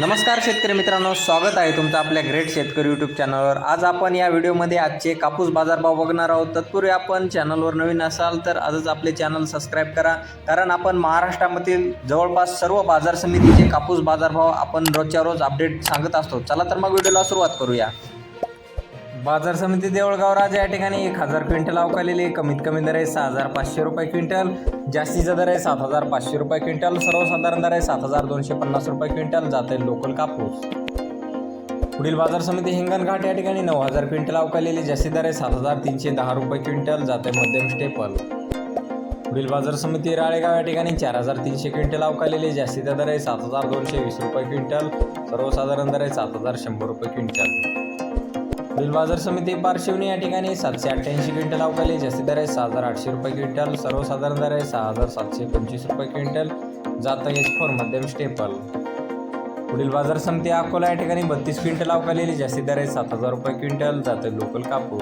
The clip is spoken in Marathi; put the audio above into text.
नमस्कार शेतकरी मित्रांनो स्वागत आहे तुमचं आपल्या ग्रेट शेतकरी यूट्यूब चॅनलवर आज आपण या व्हिडिओमध्ये आजचे कापूस बाजारभाव बघणार आहोत. तत्पूर्वी आपण चॅनलवर नवीन असाल तर आजच आपले चॅनल सबस्क्राईब करा. कारण आपण महाराष्ट्रामधील जवळपास सर्व बाजार समितीचे कापूस बाजारभाव आपण रोजच्या रोज अपडेट सांगत असतो. चला तर मग व्हिडिओला सुरुवात करूया. बाजार समिती देवळगाव राजा या ठिकाणी एक हजार क्विंटल अवकालेले कमीत कमी दर आहे सहा हजार पाचशे रुपये क्विंटल जास्तीचा दर आहे सात हजार पाचशे रुपये क्विंटल सर्वसाधारण दर आहे सात हजार दोनशे पन्नास रुपये क्विंटल जात आहे लोकल कापूस. पुढील बाजार समिती हिंगणघाट या ठिकाणी नऊ हजार क्विंटल अवकालेली जास्ती दर आहे सात हजार तीनशे दहा रुपये क्विंटल जाते मध्यम स्टेपल. पुढील बाजार समिती राळेगाव या ठिकाणी चार हजार तीनशे क्विंटल अवकालेली जास्तीचा दर आहे सात हजार दोनशे वीस रुपये क्विंटल सर्वसाधारण दर आहे सात हजार शंभर रुपये क्विंटल. पुढील बाजार समिती पारशिवनी या ठिकाणी सातशे अठ्ठ्याऐंशी क्विंटल अवकाली जास्ती दर आहे सहा हजार आठशे रुपये क्विंटल सर्वसाधारण दर आहे सहा हजार सातशे पंचवीस रुपये क्विंटल. जातं एच फोर मध्यम स्टेपल पुढील बाजार समिती अकोला या ठिकाणी बत्तीस क्विंटल अवकालेली जास्ती दर आहे सात हजार रुपये क्विंटल. जातं लोकल कापूस.